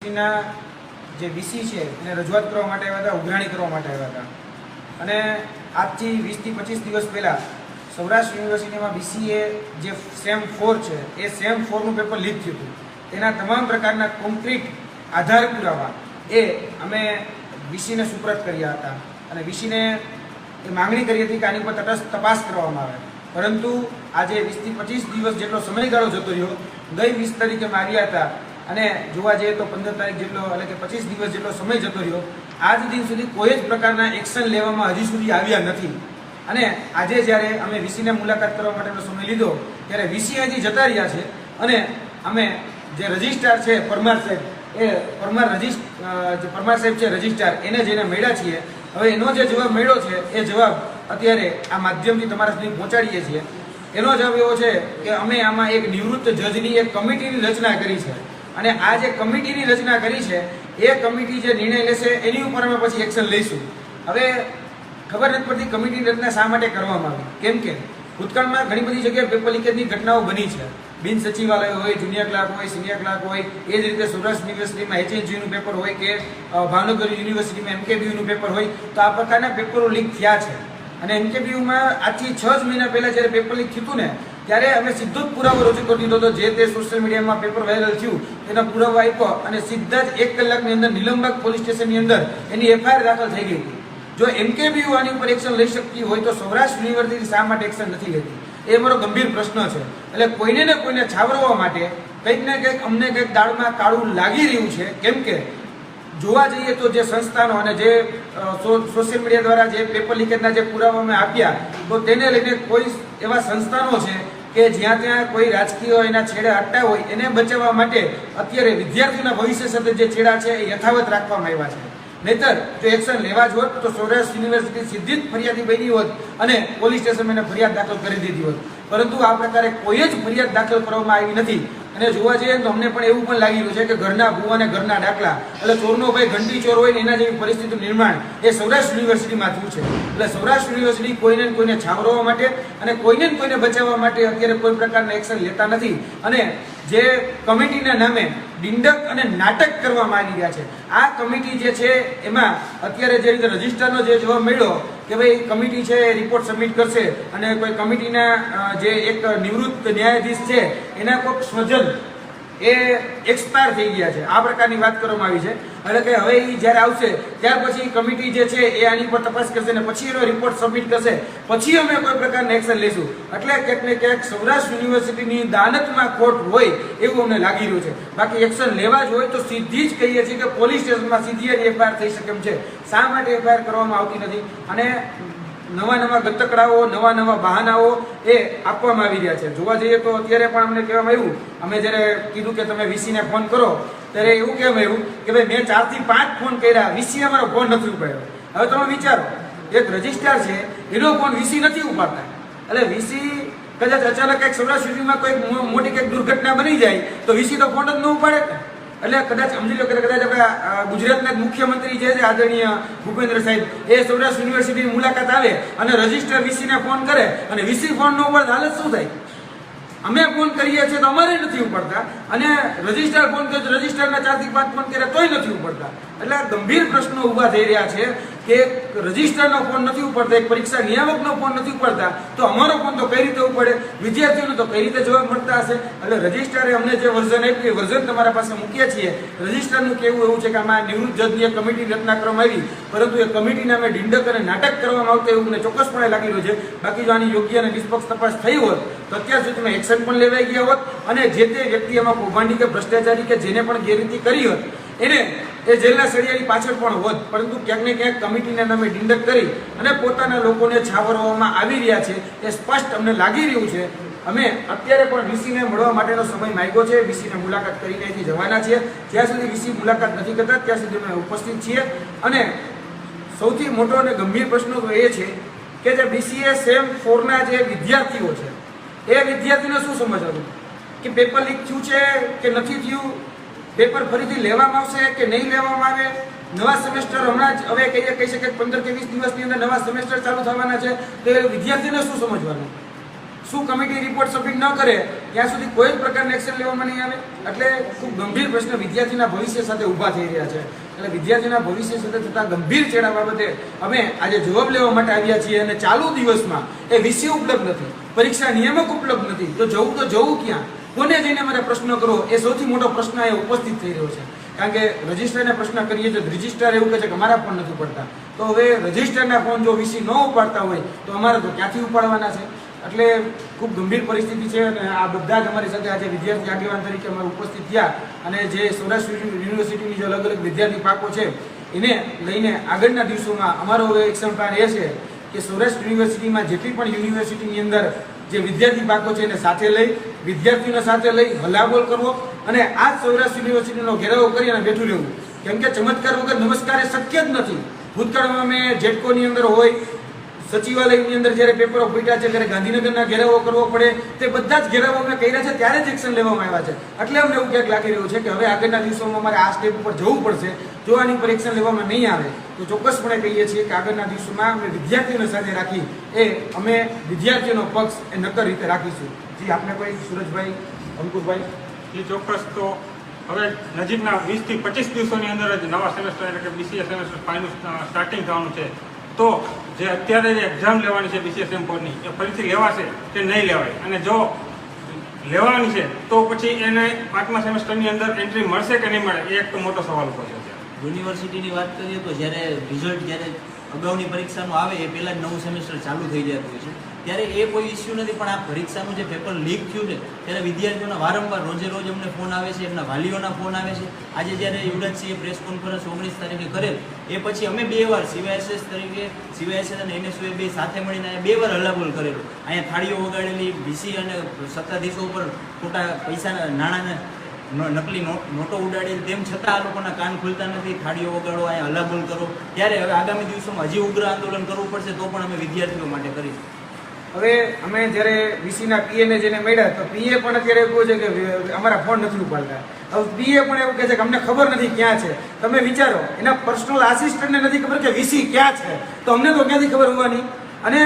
ના જે વીસી છે, એને રજૂઆત કરવા માટે આવ્યા હતા, ઉઘરાણી કરવા માટે આવ્યા હતા. અને આજથી વીસથી પચીસ દિવસ પહેલાં સૌરાષ્ટ્ર યુનિવર્સિટીમાં બીસીએ જે સેમ ફોર છે, એ સેમ ફોરનું પેપર લીક થયું હતું. તેના તમામ પ્રકારના કોન્ક્રીટ આધાર પુરાવા એ અમે વીસીને સુપ્રત કર્યા હતા. અને વીસીને એ માંગણી કરી હતી કે આની ઉપર તટસ્થ તપાસ કરવામાં આવે. પરંતુ આજે વીસથી પચીસ દિવસ જેટલો સમયગાળો જતો રહ્યો, ગઈ વીસ તારીખે માર્યા હતા અને જોવા જઈએ તો પંદર તારીખ જેટલો, એટલે કે પચીસ દિવસ જેટલો સમય જતો રહ્યો, આજ દિન સુધી કોઈ જ પ્રકારના એક્શન લેવામાં હજી સુધી આવ્યા નથી. અને આજે જ્યારે અમે વીસીને મુલાકાત કરવા માટેનો સમય લીધો, ત્યારે વીસી હજી જતા રહ્યા છે અને અમે જે રજિસ્ટ્રાર છે પરમાર સાહેબ, એ પરમાર રજિસ્ટ પરમાર સાહેબ છે રજિસ્ટ્રાર, એને જઈને મળ્યા છીએ. હવે એનો જે જવાબ મળ્યો છે, એ જવાબ અત્યારે આ માધ્યમથી તમારા સુધી પહોંચાડીએ છીએ. એનો જવાબ એવો છે કે અમે આમાં એક નિવૃત્ત જજની એક કમિટીની રચના કરી છે. અને આ જે કમિટીની રચના કરી છે, એ કમિટી જે નિર્ણય લેશે, એની ઉપર અમે પછી એક્શન લઈશું. હવે ખબર નથી પડતી કમિટીની રચના શા માટે કરવામાં આવી? કેમ કે ભૂતકાળમાં ઘણી બધી જગ્યાએ પેપર લીકેજની ઘટનાઓ બની છે. બિન સચિવાલય હોય, જુનિયર ક્લાર્ક હોય, સિનિયર ક્લાર્ક હોય, એ જ રીતે સૌરાષ્ટ્ર યુનિવર્સિટીમાં એચએચયુનું પેપર હોય કે ભાવનગર યુનિવર્સિટીમાં એમકેબીયુનું પેપર હોય, તો આ પ્રકારના પેપરો લીક થયા છે. અને એમકેબીયુમાં આજથી છ જ મહિના પહેલાં જ્યારે પેપર લીક થયું ને ત્યારે અમે સીધો જ પુરાવો રજૂ કરી દીધો હતો. જે તે સોશિયલ મીડિયામાં પેપર વાયરલ થયું, એના પુરાવો આપ્યો અને સીધા જ એક કલાકની અંદર નિલંબક પોલીસ સ્ટેશનની અંદર એની એફઆઈઆર દાખલ થઈ ગઈ જો એમકેબીયુ આની ઉપર એક્શન લઈ શકતી હોય તો સૌરાષ્ટ્ર યુનિવર્સિટી શા માટે એક્શન નથી લેતી? એ મારો ગંભીર પ્રશ્ન છે. એટલે કોઈને ને કોઈને છાવરવા માટે કંઈક ને કંઈક અમને કંઈક દાળમાં કાળું લાગી રહ્યું છે. કેમ કે જોવા જઈએ તો જે સંસ્થાનો અને જે સોશિયલ મીડિયા દ્વારા જે પેપર લીકેજના જે પુરાવા અમે આપ્યા, તો તેને લઈને કોઈ એવા સંસ્થાનો છે કે જ્યાં ત્યાં કોઈ રાજકીય એના છેડે હટતા હોય, એને બચાવવા માટે અત્યારે વિદ્યાર્થીઓના ભવિષ્ય સાથે જે છેડા છે એ યથાવત રાખવામાં આવ્યા છે. નહીતર, જો એક્શન લેવા જ હોત, તો સૌરાષ્ટ્ર યુનિવર્સિટી સીધી જ ફરિયાદી બની હોત અને પોલીસ સ્ટેશનમાં એને ફરિયાદ દાખલ કરી દીધી હોત. પરંતુ આ પ્રકારે કોઈ જ ફરિયાદ દાખલ કરવામાં આવી નથી. અને જોવા જઈએ તો અમને પણ એવું પણ લાગી રહ્યું છે કે ઘરના ભૂવા અને ઘરના દાખલા એટલે ચોરનો ભાઈ ઘંટી ચોર હોય ને એના જેવી પરિસ્થિતિનું નિર્માણ એ સૌરાષ્ટ્ર યુનિવર્સિટીમાં થયું છે. એટલે સૌરાષ્ટ્ર યુનિવર્સિટી કોઈને કોઈને છાવરવા માટે અને કોઈને કોઈને બચાવવા માટે અત્યારે કોઈ પ્રકારના એક્શન લેતા નથી. અને જે કમિટીના નામે ડિંડક અને નાટક કરવામાં આવી રહ્યા છે. આ કમિટી જે છે, એમાં અત્યારે જે રીતે રજિસ્ટરનો જે જવાબ મળ્યો કે ભાઈ કમિટી છે એ રિપોર્ટ સબમિટ કરશે અને કોઈ કમિટીના જે એક નિવૃત્ત ન્યાયાધીશ છે, એના કોઈક સ્વજન એ એક્સપાયર થઈ ગયા છે. આ પ્રકારની વાત કરવામાં આવી છે. એટલે કે હવે એ જ્યારે આવશે, ત્યાર પછી કમિટી જે છે, એ આની પર તપાસ કરશે અને પછી એનો રિપોર્ટ સબમિટ કરશે. પછી અમે કોઈ પ્રકારનું એક્શન લઈશું. એટલે ક્યાંક ને ક્યાંક સૌરાષ્ટ્ર યુનિવર્સિટીની દાનતમાં ખોટ હોય એવું અમને લાગી રહ્યું છે. બાકી એક્શન લેવા જ હોય તો સીધી જ કહીએ છીએ કે પોલીસ સ્ટેશનમાં સીધી જ એફઆઈઆર થઈ શકે એમ છે. શા માટે એફઆઈઆર કરવામાં આવતી નથી? અને નવા નવા ગતકડાઓ નવા નવા બહાનાઓ એ આપવામાં આવી રહ્યા છે. જોવા જઈએ તો અત્યારે પણ અમને કહેવામાં આવ્યું, અમે જ્યારે કીધું કે તમે વીસીને ફોન કરો, ત્યારે એવું કહેવામાં આવ્યું કે ભાઈ, મેં ચારથી પાંચ ફોન કર્યા વીસી અમારો ફોન નથી ઉપાડ્યો. હવે તમે વિચારો, એક રજિસ્ટ્રાર છે, એનો ફોન વીસી નથી ઉપાડતા. એટલે વીસી કદાચ અચાનક એક સૌરાષ્ટ્ર સિટીમાં કોઈ મોટી કંઈક દુર્ઘટના બની જાય, તો વીસી તો ફોન જ ન ઉપાડે. એટલે કદાચ સમજી લો કે કદાચ આપણા ગુજરાતના મુખ્યમંત્રી જે છે આદરણીય ભૂપેન્દ્ર સાહેબ, એ સૌરાષ્ટ્ર યુનિવર્સિટીની મુલાકાત આવે અને રજિસ્ટર વીસીને ફોન કરે અને વીસી ફોનનો ઉપર હાલત શું થાય? અમે ફોન કરીએ છીએ તો અમારે નથી ઉપડતા અને રજિસ્ટર ફોન કરે તો રજિસ્ટરના ચારથી પાંચ ફોન કરે તોય નથી ઉપડતા. એટલે ગંભીર પ્રશ્નો ઊભા થઈ રહ્યા છે. કે રજિસ્ટરનો ફોન નથી ઉપડતા, એક પરીક્ષા નિયામકનો ફોન નથી ઉપડતા, તો અમારો ફોન તો કઈ રીતે ઉપડે? વિદ્યાર્થીઓને તો કઈ રીતે જવાબ મળતા હશે? એટલે રજિસ્ટરે અમને જે વર્ઝન આપ્યું, એ વર્ઝન તમારા પાસે મૂકીએ છીએ. રજિસ્ટરનું કેવું એવું છે કે આમાં નિવૃત્ત જજની કમિટી રચના કરવામાં આવી, પરંતુ એ કમિટીને અમે ઢીંડક અને નાટક કરવામાં આવતું એવું મને ચોક્કસપણે લાગી રહ્યું છે. બાકી જો આની યોગ્ય અને નિષ્પક્ષ તપાસ થઈ હોત, તો અત્યાર સુધીમાં એક્શન પણ લેવાઈ ગયા હોત અને જે તે વ્યક્તિ એમાં કૌભાંડી કે ભ્રષ્ટાચારી કે જેને પણ ગેરરીતિ કરી હોત, એને એ જેલના સળિયાની પાછળ પણ હોત, પરંતુ ક્યાંક ને ક્યાંક કમિટીના નામે ડિંડક કરી અને પોતાના લોકોને છાવરવામાં આવી રહ્યા છે, એ સ્પષ્ટ અમને લાગી રહ્યું છે. અમે અત્યારે પણ વીસીને મળવા માટેનો સમય માંગ્યો છે, વીસીને મુલાકાત કરીને અહીંથી જવાના છીએ. જ્યાં સુધી વીસી મુલાકાત નથી કરતા, ત્યાં સુધી અમે ઉપસ્થિત છીએ. અને સૌથી મોટો અને ગંભીર પ્રશ્ન તો એ છે કે જે બીસીએ સેમ ફોરના જે વિદ્યાર્થીઓ છે, એ વિદ્યાર્થીને શું સમજવાનું? કે પેપર લીક થયું છે કે નથી થયું? પેપર ફરીથી લેવામાં આવશે કે નહીં લેવામાં આવે? નવા સેમેસ્ટર હમણાં જ, હવે કહીએ, કહી શકે પંદર કે વીસ દિવસની અંદર નવા સેમેસ્ટર ચાલુ થવાના છે. તો એ વિદ્યાર્થીને શું સમજવાનું? શું કમિટી રિપોર્ટ સબમિટ ન કરે, ત્યાં સુધી કોઈ જ પ્રકારની એક્શન લેવામાં નહીં આવે? એટલે ખૂબ ગંભીર પ્રશ્ન વિદ્યાર્થીના ભવિષ્ય સાથે ઊભા થઈ રહ્યા છે. એટલે વિદ્યાર્થીના ભવિષ્ય સાથે થતા ગંભીર ચેડા બાબતે અમે આજે જવાબ લેવા માટે આવ્યા છીએ અને ચાલુ દિવસમાં એ વિષય ઉપલબ્ધ નથી, પરીક્ષા નિયામક ઉપલબ્ધ નથી. તો જવું તો જવું ક્યાં? કોને જઈને મારે પ્રશ્ન કરો એ સૌથી મોટો પ્રશ્ન એ ઉપસ્થિત થઈ રહ્યો છે. કારણ કે રજિસ્ટરને પ્રશ્ન કરીએ તો રજિસ્ટર એવું કહે છે કે અમારા ફોન નથી પડતા તો હવે રજિસ્ટરના ફોન જો વીસી ન ઉપાડતા હોય, તો અમારે તો ક્યાંથી ઉપાડવાના છે? એટલે ખૂબ ગંભીર પરિસ્થિતિ છે અને આ બધા જ અમારી સાથે આજે વિદ્યાર્થી આગેવાન તરીકે અમારે ઉપસ્થિત થયા અને જે સૌરાષ્ટ્ર યુનિવર્સિટીની જે અલગ અલગ વિદ્યાર્થી પાકો છે, એને લઈને આગળના દિવસોમાં અમારો એક્શન પ્લાન એ છે કે સૌરાષ્ટ્ર યુનિવર્સિટીમાં જેટલી પણ યુનિવર્સિટીની અંદર જે વિદ્યાર્થી પાકો છે એને સાથે લઈ, વિદ્યાર્થીઓને સાથે લઈ હલ્લાબોલ કરવો અને આ સૌરાષ્ટ્ર યુનિવર્સિટીનો ઘેરાવો કરી અને બેઠું રહેવું. કેમ કે ચમત્કાર વગર નમસ્કાર એ શક્ય જ નથી. ભૂતકાળમાં અમે જેટકોની અંદર હોય સચિવાલયની અંદર જ્યારે પેપરો ફૂટ્યા છે, ત્યારે ગાંધીનગરના ઘેરાવો કરવો પડે. તે બધા જ ઘેરાવો અમે કર્યા છે, ત્યારે જ એક્શન લેવામાં આવ્યા છે. એટલે અમને એવું ક્યાંક લાગી રહ્યું છે કે હવે આગળના દિવસોમાં અમારે આ સ્ટેપ ઉપર જવું પડશે, જો આની પર એક્શન લેવામાં નહીં આવે, તો ચોક્કસપણે કહીએ છીએ કે આગળના દિવસોમાં અમે વિદ્યાર્થીઓને સાથે રાખી, એ અમે વિદ્યાર્થીઓનો પક્ષ એ નક્કર રીતે રાખીશું. જી, આપને કોઈ સુરજભાઈ, અંકુરભાઈ? એ ચોક્કસ તો હવે નજીકના વીસથી પચીસ દિવસોની અંદર જ નવા સેમેસ્ટર એટલે કે બીસીએ સેમેસ્ટર ફાઇનલ સ્ટાર્ટિંગ થવાનું છે. તો જે અત્યારે જે એક્ઝામ લેવાની છે બીસીએ સેમ ફોરની એ ફરીથી લેવાશે કે નહીં લેવાય? અને જો લેવાની છે, તો પછી એને પાંચમા સેમેસ્ટરની અંદર એન્ટ્રી મળશે કે નહીં મળે? એ એક તો મોટો સવાલ ઊભો છે. યુનિવર્સિટીની વાત કરીએ તો જ્યારે રિઝલ્ટ જ્યારે અગાઉની પરીક્ષાનું આવે, એ પહેલાં જ નવું સેમેસ્ટર ચાલુ થઈ જતું હોય છે. ત્યારે એ કોઈ ઇસ્યુ નથી, પણ આ પરીક્ષાનું જે પેપર લીક થયું છે, ત્યારે વિદ્યાર્થીઓના વારંવાર રોજે રોજ અમને ફોન આવે છે, એમના વાલીઓના ફોન આવે છે. આજે જ્યારે યુવરાજસિંહે પ્રેસ કોન્ફરન્સ ઓગણીસ તારીખે કરેલ, એ પછી અમે બે વાર સીવાયએસએસ તરીકે સીવાયએસએસ અને એનએસયુએ બે સાથે મળીને અહીંયા બે વાર હલ્લાબોલ કરેલો. અહીંયા થાળીઓ વગાડેલી બીસી અને સત્તાધીશો ઉપર ખોટા પૈસા, નાણાંને નકલી નોટ ઉડાડેલ, તેમ છતાં આ લોકોના કાન ખુલતા નથી, થાળીઓ વગાડો, અહીંયા હલ્લાબોલ કરો. ત્યારે હવે આગામી દિવસોમાં હજી ઉગ્ર આંદોલન કરવું પડશે, તો પણ અમે વિદ્યાર્થીઓ માટે કરીશું. હવે અમે જ્યારે વીસીના પીએને જેને મળ્યા, તો પીએ પણ અત્યારે એવું છે કે અમારા ફોન નથી ઉપાડતા. હવે પીએ પણ એવું કહે છે કે અમને ખબર નથી ક્યાં છે. તમે વિચારો, એના પર્સનલ આસિસ્ટન્ટને નથી ખબર કે વીસી ક્યાં છે. તો અમને તો ક્યાંથી ખબર હોવાની? અને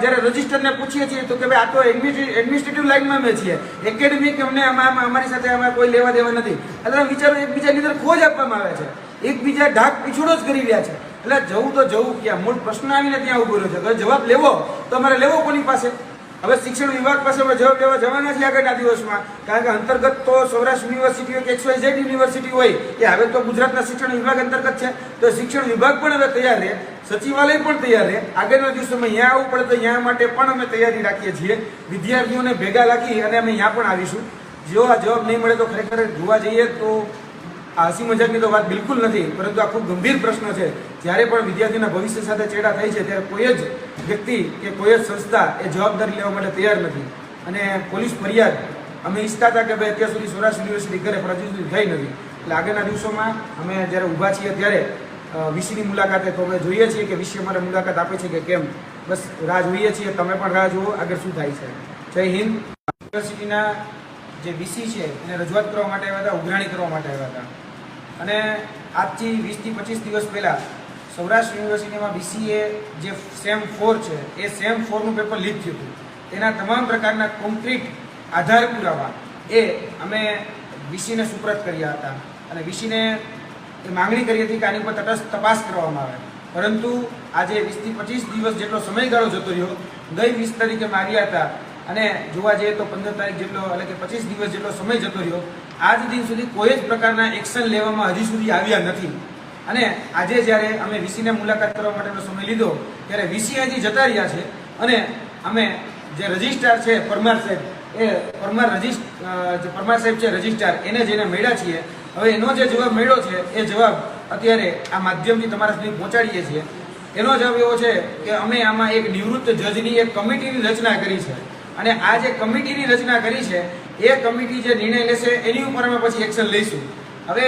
જ્યારે રજિસ્ટરને પૂછીએ છીએ, તો કે ભાઈ, આ તો એડમિનિસ્ટ્રેટિવ લાઇનમાં અમે છીએ. એકેડેમિક અમને આમાં, અમારી સાથે આમાં કોઈ લેવા દેવા નથી. એટલે વિચારો, એકબીજાની અંદર ખોજ આપવામાં આવે છે. એકબીજા ઢાક પીછોડો જ કરી રહ્યા છે. એટલે જવું તો જવું ક્યાં? મૂળ પ્રશ્ન આવીને ત્યાં ઊભો રહ્યો છે. હવે જવાબ લેવો, તો અમારે લેવો કોની પાસે? હવે શિક્ષણ વિભાગ પાસે અમે જવાબ લેવા જવાના છીએ આગળના દિવસમાં. કારણ કે અંતર્ગત તો સૌરાષ્ટ્ર યુનિવર્સિટી હોય કે એક્સ વાય ઝેડ યુનિવર્સિટી હોય, એ હવે તો ગુજરાતના શિક્ષણ વિભાગ અંતર્ગત છે. તો શિક્ષણ વિભાગ પણ હવે તૈયાર રહે સચિવાલય પણ તૈયાર રહે આગળના દિવસોમાં અહીંયા આવવું પડે તો અહીંયા માટે પણ અમે તૈયારી રાખીએ છીએ. વિદ્યાર્થીઓને ભેગા રાખી અને અમે અહીંયા પણ આવીશું. જો આ જવાબ નહીં મળે તો ખરેખર જોવા જઈએ તો હસી મજાકની તો વાત બિલકુલ નથી, પરંતુ આ ખૂબ ગંભીર પ્રશ્ન છે. જ્યારે પણ વિદ્યાર્થીના ભવિષ્ય સાથે ચેડા થાય છે, ત્યારે કોઈ જ વ્યક્તિ કે કોઈ જ સંસ્થા એ જવાબદારી લેવા માટે તૈયાર નથી. અને પોલીસ ફરિયાદ અમે ઈચ્છતા હતા કે ભાઈ અત્યાર સુધી સૌરાષ્ટ્ર યુનિવર્સિટી કરે, પણ હજુ સુધી થઈ નથી. એટલે આગળના દિવસોમાં અમે જ્યારે ઊભા છીએ ત્યારે વીસીની મુલાકાતે તો અમે જોઈએ છીએ કે વિશે અમારે મુલાકાત આપે છે કે કેમ. બસ રાહ જોઈએ છીએ, તમે પણ રાહ જુઓ આગળ શું થાય છે. જય હિન્દ. યુનિવર્સિટીના જે વીસી છે, એને રજૂઆત કરવા માટે આવ્યા હતા, ઉઘરાણી કરવા માટે આવ્યા હતા. અને આજથી વીસથી પચીસ દિવસ પહેલાં સૌરાષ્ટ્ર યુનિવર્સિટીમાં બીસીએ જે સેમ ફોર છે, એ સેમ ફોરનું પેપર લીક થયું હતું. તેના તમામ પ્રકારના કોન્ક્રીટ આધાર પુરાવા એ અમે વીસીને સુપ્રત કર્યા હતા. અને વીસીને એ માંગણી કરી હતી કે આની પર તટસ્થ તપાસ કરવામાં આવે. પરંતુ આજે વીસથી પચીસ દિવસ જેટલો સમયગાળો જતો રહ્યો, ગઈ વીસ તારીખે માર્યા હતા અને જોવા જઈએ તો પંદર તારીખ જેટલો, એટલે કે પચીસ દિવસ જેટલો સમય જતો રહ્યો, આજ દિન સુધી કોઈ જ પ્રકારના એક્શન લેવામાં હજી સુધી આવ્યા નથી. અને આજે જ્યારે અમે વીસીને મુલાકાત કરવા માટેનો સમય લીધો, ત્યારે વીસી અહીંથી જતા રહ્યા છે. અને અમે જે રજિસ્ટ્રાર છે પરમાર સાહેબ, એ પરમાર રજિસ્ટ જે પરમાર સાહેબ છે રજિસ્ટ્રાર, એને જઈને મળ્યા છીએ. હવે એનો જે જવાબ મળ્યો છે, એ જવાબ અત્યારે આ માધ્યમથી તમારા સુધી પહોંચાડીએ છીએ. એનો જવાબ એવો છે કે અમે આમાં એક નિવૃત્ત જજની એક કમિટીની રચના કરી છે. અને આ જે કમિટીની રચના કરી છે, એ કમિટી જે નિર્ણય લેશે, એની ઉપર અમે પછી એક્શન લઈશું. હવે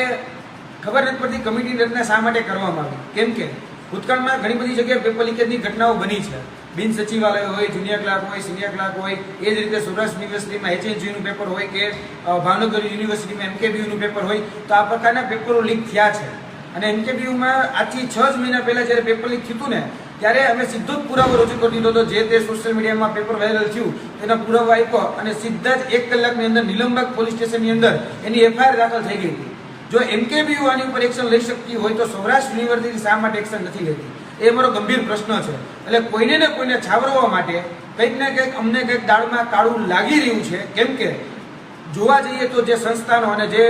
ખબર નથી પડતી કમિટીની રચના શા માટે કરવામાં આવી? કેમ કે ભૂતકાળમાં ઘણી બધી જગ્યાએ પેપર લીકેજની ઘટનાઓ બની છે. બિન સચિવાલય હોય જુનિયર ક્લાર્ક હોય સિનિયર ક્લાર્ક હોય, એ જ રીતે સૌરાષ્ટ્ર યુનિવર્સિટીમાં એચએનજીયુનું પેપર હોય કે ભાવનગર યુનિવર્સિટીમાં એમકેબીયુનું પેપર હોય, તો આ પ્રકારના પેપરો લીક થયા છે. અને એમકેબીયુમાં આજથી છ જ મહિના પહેલાં જ્યારે પેપર લીક થયું ને ત્યારે અમે સીધો જ પુરાવો રજૂ કરી દીધો હતો. જે તે સોશિયલ મીડિયામાં પેપર વાયરલ થયું તેના પુરાવો આપ્યો અને સીધા જ એક કલાકની અંદર નિલંબક પોલીસ સ્ટેશનની અંદર એની એફઆઈઆર દાખલ થઈ ગઈ હતી. જો એમકેબીયુ આની ઉપર એક્શન લઈ શકતી હોય તો સૌરાષ્ટ્ર યુનિવર્સિટી શા માટે એક્શન નથી લેતી? એ મારો ગંભીર પ્રશ્ન છે. એટલે કોઈને ને કોઈને છાવરવા માટે કંઈક ને કંઈક, અમને કંઈક દાળમાં કાળું લાગી રહ્યું છે. કેમ કે જોવા જઈએ તો જે સંસ્થાનો અને જે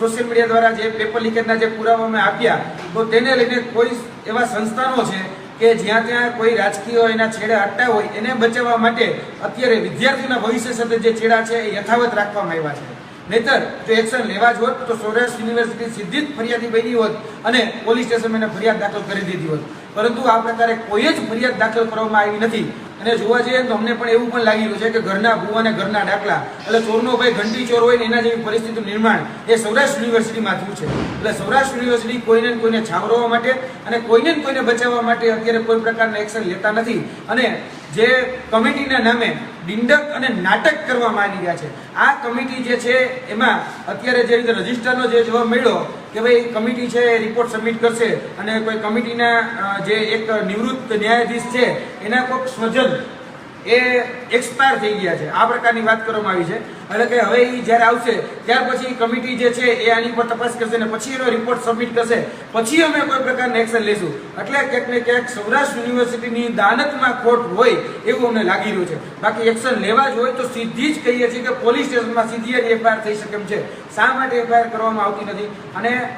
સોશિયલ મીડિયા દ્વારા જે પેપર લીકેજના જે પુરાવા અમે આપ્યા, તો તેને લઈને કોઈ એવા સંસ્થાનો છે કે જ્યાં ત્યાં કોઈ રાજકીય એના છેડા અટતા હોય, એને બચાવવા માટે અત્યારે વિદ્યાર્થીઓના ભવિષ્ય સાથે જે છેડા છે એ યથાવત રાખવામાં આવ્યા છે. નહીતર, જો એક્શન લેવા જ હોત, તો સૌરાષ્ટ્ર યુનિવર્સિટી સીધી જ ફરિયાદી બની હોત અને પોલીસ સ્ટેશન એને ફરિયાદ દાખલ કરી દીધી હોત. પરંતુ આ પ્રકારે કોઈ જ ફરિયાદ દાખલ કરવામાં આવી નથી. અને જોવા જઈએ તો અમને પણ એવું પણ લાગી રહ્યું છે કે ઘરના ભૂવા અને ઘરના ડાકલા, એટલે ચોરનો ભાઈ ઘંટી ચોર હોય ને એના જેવી પરિસ્થિતિનું નિર્માણ એ સૌરાષ્ટ્ર યુનિવર્સિટીમાં થયું છે. એટલે સૌરાષ્ટ્ર યુનિવર્સિટી કોઈને કોઈને છાવરવા માટે અને કોઈને કોઈને બચાવવા માટે અત્યારે કોઈ પ્રકારના એક્શન લેતા નથી. અને જે કમિટીના નામે ડિંડક અને નાટક કરવા આવી રહ્યા છે. આ કમિટી જે છે, એમાં અત્યારે જે રીતે રજિસ્ટરનો જે જોવા મળ્યો કે ભાઈ કમિટી છે રિપોર્ટ સબમિટ કરશે અને કોઈ કમિટીના જે એક નિવૃત્ત ન્યાયાધીશ છે, એના કોઈક સ્વજન એ એક્સપાયર થઈ ગયા છે. આ પ્રકારની વાત કરવામાં આવી છે. એટલે કે હવે એ જ્યારે આવશે, ત્યાર પછી કમિટી જે છે, એ આની પર તપાસ કરશે અને પછી એનો રિપોર્ટ સબમિટ કરશે પછી અમે કોઈ પ્રકારનું એક્શન લઈશું એટલે ક્યાંક ને ક્યાંક સૌરાષ્ટ્ર યુનિવર્સિટીની દાનતમાં ખોટ હોય એવું અમને લાગી રહ્યું છે. બાકી એક્શન લેવા જ હોય તો સીધી જ કહીએ છીએ કે પોલીસ સ્ટેશનમાં સીધી જ એફઆઈઆર થઈ શકે એમ છે. શા માટે એફઆઈઆર કરવામાં આવતી નથી? અને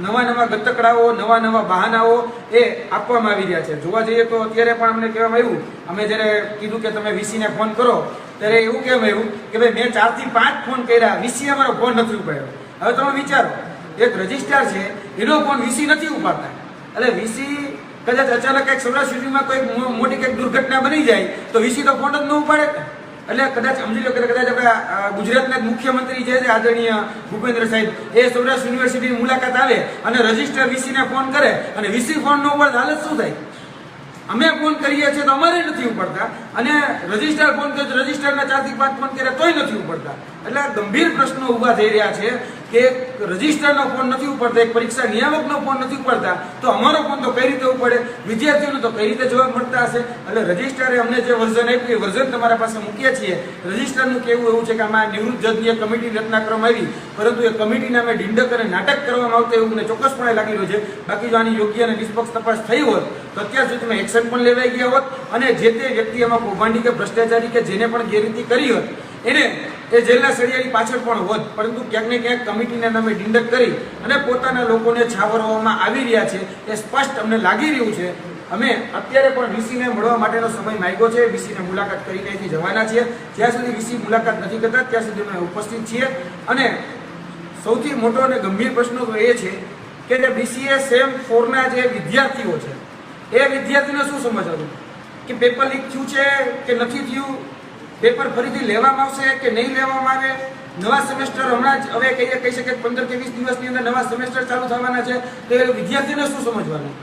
નવા નવા ગતકડાઓ, નવા નવા બહાનાઓ એ આપવામાં આવી રહ્યા છે. જોવા જઈએ તો અત્યારે પણ અમને કહેવામાં આવ્યું, અમે જ્યારે કીધું કે તમે વીસીને ફોન કરો, ત્યારે એવું કહેવામાં આવ્યું કે ભાઈ મેં ચારથી પાંચ ફોન કર્યા, વીસી અમારો ફોન નથી ઉપાડ્યો. હવે તમે વિચારો, એક રજિસ્ટ્રાર છે, એનો ફોન વીસી નથી ઉપાડતા. એટલે વીસી કદાચ અચાનક કંઈક સૌરાષ્ટ્ર સિટીમાં કોઈ મો- મોટી કંઈક દુર્ઘટના બની જાય, તો વીસી તો ફોન જ ન ઉપાડે. એટલે કદાચ સમજી લો કે કદાચ આપણા ગુજરાતના મુખ્યમંત્રી જે છે આદરણીય ભૂપેન્દ્ર સાહેબ, એ સૌરાષ્ટ્ર યુનિવર્સિટીની મુલાકાત આવે અને રજિસ્ટર વીસીને ફોન કરે અને વીસી ફોન ન ઉપાડે હાલત શું થાય? અમે ફોન કરીએ છીએ તો અમારે નથી ઉપડતા અને રજિસ્ટર ફોન કરે તો રજિસ્ટરના ચારથી પાંચ ફોન કરે તોય નથી ઉપડતા. એટલે આ ગંભીર પ્રશ્નો ઊભા થઈ રહ્યા છે કે રજિસ્ટરનો ફોન નથી ઉપડતા, એક પરીક્ષા નિયામકનો ફોન નથી ઉપડતા, તો અમારો ફોન તો કઈ રીતે ઉપડે? વિદ્યાર્થીઓને તો કઈ રીતે જવાબ મળતા હશે? એટલે રજિસ્ટરે અમને જે વર્ઝન આપ્યું, એ વર્ઝન તમારા પાસે મૂકીએ છીએ. રજિસ્ટરનું કહેવું એવું છે કે આમાં નિવૃત્ત જજની કમિટી રચના કરવામાં આવી, પરંતુ એ કમિટીના અમે ઢીંડક અને નાટક કરવામાં આવતા એવું મને ચોક્કસપણે લાગી રહ્યું છે. બાકી જો આની યોગ્ય અને નિષ્પક્ષ તપાસ થઈ હોત, તો અત્યાર સુધીમાં એક્શન પણ લેવાઈ ગયા હોત અને જે તે વ્યક્તિ એમાં કૌભાંડી કે ભ્રષ્ટાચારી કે જેને પણ ગેરરીતિ કરી હોત, એને એ જેલના સળિયાની પાછળ પણ હોત. પરંતુ ક્યાંક ને ક્યાંક કમિટીના નામે ડિંડક કરી અને પોતાના લોકોને છાવરવામાં આવી રહ્યા છે એ સ્પષ્ટ અમને લાગી રહ્યું છે. અમે અત્યારે પણ વીસીને મળવા માટેનો સમય માંગ્યો છે. વીસીને મુલાકાત કરીને અહીંથી જવાના છીએ. જ્યાં સુધી વીસી મુલાકાત નથી કરતા, ત્યાં સુધી અમે ઉપસ્થિત છીએ. અને સૌથી મોટો અને ગંભીર પ્રશ્ન તો એ છે કે જે બીસીએ સેમ ફોરના જે વિદ્યાર્થીઓ છે, એ વિદ્યાર્થીને શું સમજવાનું કે પેપર લીક થયું છે કે નથી થયું? પેપર ફરીથી લેવામાં આવશે કે નહીં લેવામાં આવે? નવા સેમેસ્ટર હમણાં જ હવે કહીએ, કહી શકે પંદર કે વીસ દિવસની અંદર નવા સેમેસ્ટર ચાલુ થવાના છે. તો એ વિદ્યાર્થીને શું સમજવાનું?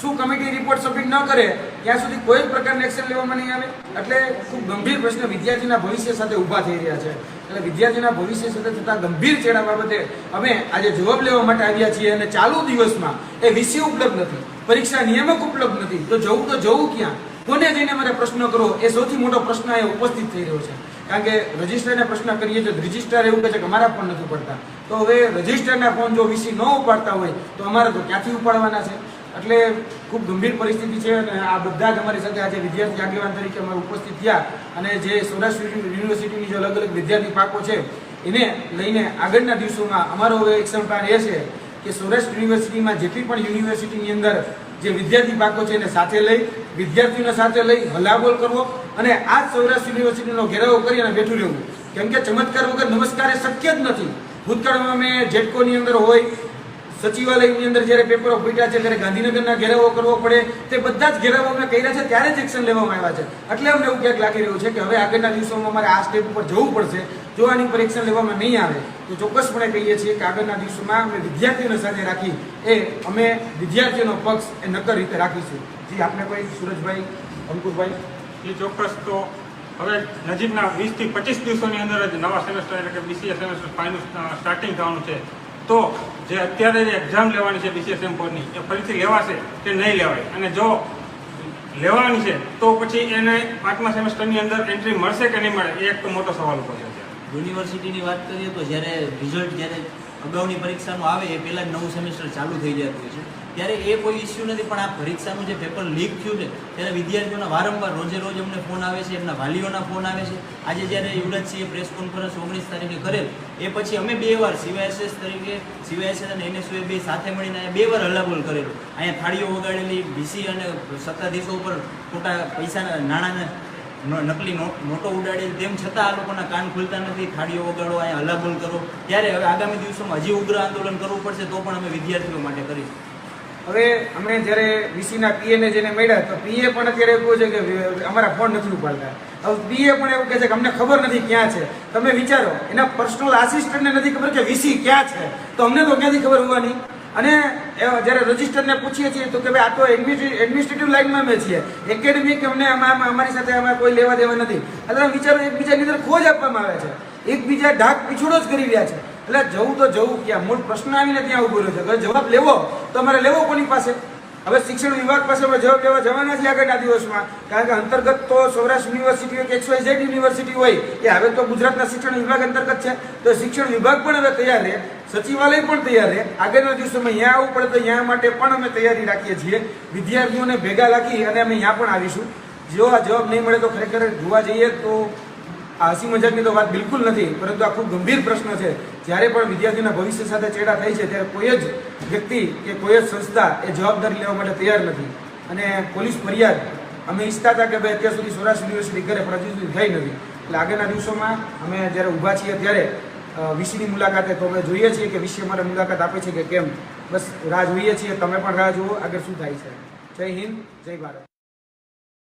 શું કમિટી રિપોર્ટ સબમિટ ન કરે, ત્યાં સુધી કોઈ પ્રકારના એક્શન લેવામાં નહીં આવે? એટલે ખૂબ ગંભીર પ્રશ્ન વિદ્યાર્થીના ભવિષ્ય સાથે ઊભા થઈ રહ્યા છે. એટલે વિદ્યાર્થીના ભવિષ્ય સાથે થતા ગંભીર છેડા બાબતે અમે આજે જવાબ લેવા માટે આવ્યા છીએ અને ચાલુ દિવસમાં એ વિષય ઉપલબ્ધ નથી, પરીક્ષા નિયામક ઉપલબ્ધ નથી. તો જવું તો જવું ક્યાં? કોને જઈને મારે પ્રશ્ન કરો એ સૌથી મોટો પ્રશ્ન એ ઉપસ્થિત થઈ રહ્યો છે. કારણ કે રજિસ્ટરને પ્રશ્ન કરીએ તો રજિસ્ટર એવું કહે છે કે અમારા ફોન નથી પડતા તો હવે રજિસ્ટરના ફોન જો વીસી ન ઉપાડતા હોય, તો અમારે તો ક્યાંથી ઉપાડવાના છે? એટલે ખૂબ ગંભીર પરિસ્થિતિ છે અને આ બધા જ અમારી સાથે આજે વિદ્યાર્થી આગેવાન તરીકે અમારે ઉપસ્થિત થયા અને જે સૌરાષ્ટ્ર યુનિવર્સિટીની જે અલગ અલગ વિદ્યાર્થી પાકો છે, એને લઈને આગળના દિવસોમાં અમારો એક્શન પ્લાન એ છે કે સૌરાષ્ટ્ર યુનિવર્સિટીમાં જેટલી પણ યુનિવર્સિટીની અંદર જે વિદ્યાર્થી પાકો છે એને સાથે લઈ, વિદ્યાર્થીઓને સાથે લઈ હલાબોલ કરવો અને આ સૌરાષ્ટ્ર યુનિવર્સિટીનો ઘેરાવો કરી અને બેઠું રહેવું. કેમ કે ચમત્કાર વગર નમસ્કાર એ શક્ય જ નથી. ભૂતકાળમાં અમે જેટકોની અંદર હોય, સચિવાલયની અંદર જ્યારે પેપરો ફૂટ્યા છે, ત્યારે ગાંધીનગરના ઘેરાવો કરવો પડે. તે બધા જ ઘેરાવો અમે કર્યા છે, ત્યારે જ એક્શન લેવામાં આવ્યા છે. એટલે અમને એવું ક્યાંક લાગી રહ્યું છે કે હવે આગળના દિવસોમાં અમારે આ સ્ટેપ ઉપર જવું પડશે. જો આની પર લેવામાં નહીં આવે, તો ચોક્કસપણે કહીએ છીએ કે આગળના દિવસોમાં અમે વિદ્યાર્થીઓને સાથે રાખી એ અમે વિદ્યાર્થીઓનો પક્ષ એ નક્કર રીતે રાખીશું. જી, આપને કોઈ? સુરજભાઈ, અંકુરભાઈ? એ ચોક્કસ તો હવે નજીકના વીસથી પચીસ દિવસોની અંદર જ નવા સેમેસ્ટર એટલે કે બીસીએ સેમેસ્ટર ફાઇનલ સ્ટાર્ટિંગ થવાનું છે. તો જે અત્યારે જે એક્ઝામ લેવાની છે બીસીએસએમ બોર્ડની એ ફરીથી લેવાશે કે નહીં લેવાય? અને જો લેવાની છે, તો પછી એને પાંચમા સેમેસ્ટરની અંદર એન્ટ્રી મળશે કે નહીં મળે? એ એક તો મોટો સવાલ ઊભો છે. યુનિવર્સિટીની વાત કરીએ તો જ્યારે રિઝલ્ટ જ્યારે અગાઉની પરીક્ષાનું આવે, એ પહેલાં જ નવું સેમેસ્ટર ચાલુ થઈ જતું હોય છે. ત્યારે એ કોઈ ઇસ્યુ નથી, પણ આ પરીક્ષાનું જે પેપર લીક થયું છે, ત્યારે વિદ્યાર્થીઓના વારંવાર રોજે રોજ અમને ફોન આવે છે, એમના વાલીઓના ફોન આવે છે. આજે જ્યારે યુવરાજસિંહે પ્રેસ કોન્ફરન્સ ઓગણીસ તારીખે કરેલ, એ પછી અમે બે વાર સીવાયએસએસ તરીકે, સીવાયએસએસ અને એનએસયુએ બે સાથે મળીને અહીંયા બે વાર હલ્લાબોલ કરેલું. અહીંયા થાળીઓ વગાડેલી બીસી અને સત્તાધીશો ઉપર ખોટા પૈસાના નાણાંના નકલી નોટ ઉડાડે તેમ છતાં આ લોકોના કાન ખુલતા નથી, થાળીઓ વગાડો, અહીંયા હલ્લાબોલ કરો. ત્યારે હવે આગામી દિવસોમાં હજી ઉગ્ર આંદોલન કરવું પડશે, તો પણ અમે વિદ્યાર્થીઓ માટે કરીશું. હવે અમે જ્યારે વીસીના પીએને જેને મળ્યા, તો પીએ પણ અત્યારે એવું છે કે અમારા ફોન નથી ઉપાડતા. હવે પીએ પણ એવું કહે છે કે અમને ખબર નથી ક્યાં છે. તમે વિચારો, એના પર્સનલ આસિસ્ટન્ટને નથી ખબર કે વીસી ક્યાં છે. તો અમને તો ક્યાંથી ખબર હોવાની? અને જ્યારે રજિસ્ટરને પૂછીએ છીએ તો કે ભાઈ આ તો એડમિનિસ્ટ્રેટિવ લાઇનમાં અમે છીએ. એકેડેમિક અમને અમારી સાથે અમે કોઈ લેવા દેવા નથી. એટલે વિચારો, એકબીજાની અંદર ખોજ આપવામાં આવે છે. એકબીજા ઢાક પીછોડો જ કરી રહ્યા છે. એટલે જવું તો જવું, ક્યાં મૂળ પ્રશ્ન આવીને ત્યાં ઊભો રહ્યો છે. જવાબ લેવો, તો અમારે લેવો કોની પાસે? હવે શિક્ષણ વિભાગ પાસે અમે જવાબ લેવા જવાના છીએ આગળના દિવસમાં. કારણ કે અંતર્ગત તો સૌરાષ્ટ્ર યુનિવર્સિટી હોય કે એક્સ વાય ઝેડ યુનિવર્સિટી હોય, એ હવે તો ગુજરાતના શિક્ષણ વિભાગ અંતર્ગત છે. તો શિક્ષણ વિભાગ પણ હવે તૈયાર રહે, સચિવાલય પણ તૈયાર રહે. આગળના દિવસોમાં અહીંયા આવવું પડે તો અહીંયા માટે પણ અમે તૈયારી રાખીએ છીએ. વિદ્યાર્થીઓને ભેગા રાખી અને અમે અહીંયા પણ આવીશું. જો આ જવાબ નહીં મળે તો ખરેખર જોવા જઈએ તો આ હસી મજાકની તો વાત બિલકુલ નથી, પરંતુ આ ખૂબ ગંભીર પ્રશ્ન છે. જ્યારે પણ વિદ્યાર્થીના ભવિષ્ય સાથે ચેડા થાય છે, ત્યારે કોઈ જ વ્યક્તિ કે કોઈ જ સંસ્થા એ જવાબદારી લેવા માટે તૈયાર નથી. અને પોલીસ ફરિયાદ અમે ઈચ્છતા હતા કે ભાઈ અત્યાર સુધી સૌરાષ્ટ્ર યુનિવર્સિટી કરે પણ હજુ સુધી થઈ નથી. એટલે આગળના દિવસોમાં અમે જ્યારે ઊભા છીએ ત્યારે વીસીની મુલાકાતે તો અમે જોઈએ છીએ કે વિષય અમારે મુલાકાત આપે છે કે કેમ. બસ રાહ જોઈએ છીએ, તમે પણ રાહ જુઓ આગળ શું થાય છે. જય હિન્દ, જય ભારત.